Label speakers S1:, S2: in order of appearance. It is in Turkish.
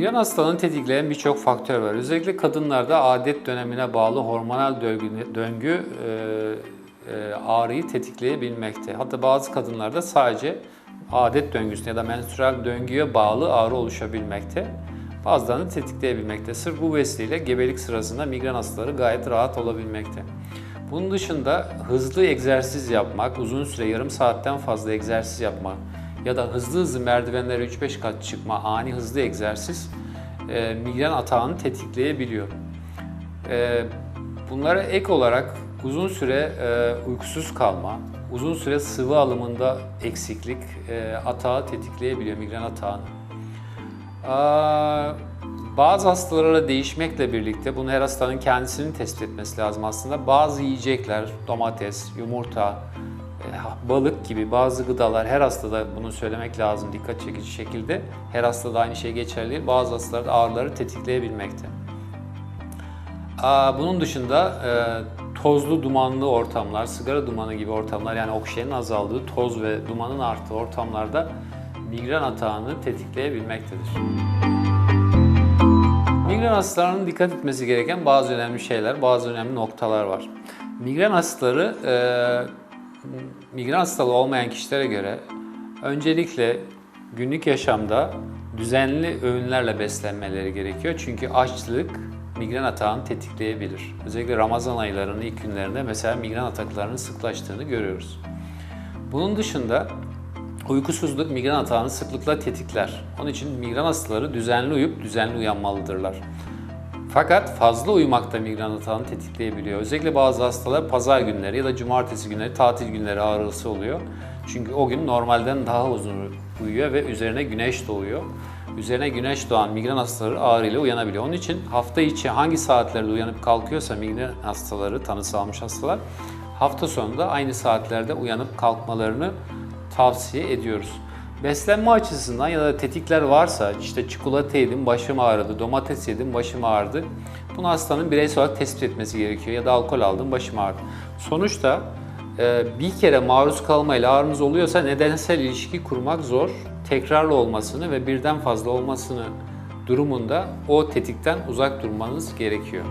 S1: Migren hastalığını tetikleyen birçok faktör var. Özellikle kadınlarda adet dönemine bağlı hormonal döngü, döngü e, e, ağrıyı tetikleyebilmekte. Hatta bazı kadınlarda sadece adet döngüsüne ya da menstrual döngüye bağlı ağrı oluşabilmekte. Bazılarını tetikleyebilmekte. Sırf bu vesileyle gebelik sırasında migren hastaları gayet rahat olabilmekte. Bunun dışında hızlı egzersiz yapmak, uzun süre yarım saatten fazla egzersiz yapmak ya da hızlı hızlı merdivenlere 3-5 kat çıkma, ani hızlı egzersiz e, migren atağını tetikleyebiliyor. E, bunlara ek olarak uzun süre e, uykusuz kalma, uzun süre sıvı alımında eksiklik e, atağı tetikleyebiliyor, migren atağını. Aa, bazı hastalara değişmekle birlikte bunu her hastanın kendisinin tespit etmesi lazım aslında. Bazı yiyecekler, domates, yumurta, e, balık gibi bazı gıdalar her hastada bunu söylemek lazım dikkat çekici şekilde. Her hastada aynı şey geçerli. Bazı hastalarda ağrıları tetikleyebilmekte. Bunun dışında e, tozlu dumanlı ortamlar, sigara dumanı gibi ortamlar yani oksijenin azaldığı, toz ve dumanın arttığı ortamlarda migren atağını tetikleyebilmektedir. Migren hastalarının dikkat etmesi gereken bazı önemli şeyler, bazı önemli noktalar var. Migren hastaları, e, migren hastalığı olmayan kişilere göre öncelikle günlük yaşamda düzenli öğünlerle beslenmeleri gerekiyor. Çünkü açlık migren atağını tetikleyebilir. Özellikle Ramazan aylarının ilk günlerinde mesela migren ataklarının sıklaştığını görüyoruz. Bunun dışında uykusuzluk migren atağını sıklıkla tetikler. Onun için migren hastaları düzenli uyup düzenli uyanmalıdırlar. Fakat fazla uyumak da migren atağını tetikleyebiliyor. Özellikle bazı hastalar pazar günleri ya da cumartesi günleri, tatil günleri ağrısı oluyor. Çünkü o gün normalden daha uzun uyuyor ve üzerine güneş doğuyor. Üzerine güneş doğan migren hastaları ağrıyla uyanabiliyor. Onun için hafta içi hangi saatlerde uyanıp kalkıyorsa migren hastaları, tanısı almış hastalar, hafta sonunda aynı saatlerde uyanıp kalkmalarını tavsiye ediyoruz. Beslenme açısından ya da tetikler varsa işte çikolata yedim başım ağrıdı, domates yedim başım ağrıdı. Bunu hastanın bireysel olarak tespit etmesi gerekiyor ya da alkol aldım başım ağrıdı. Sonuçta e, bir kere maruz kalmayla ağrınız oluyorsa nedensel ilişki kurmak zor. Tekrarlı olmasını ve birden fazla olmasını durumunda o tetikten uzak durmanız gerekiyor.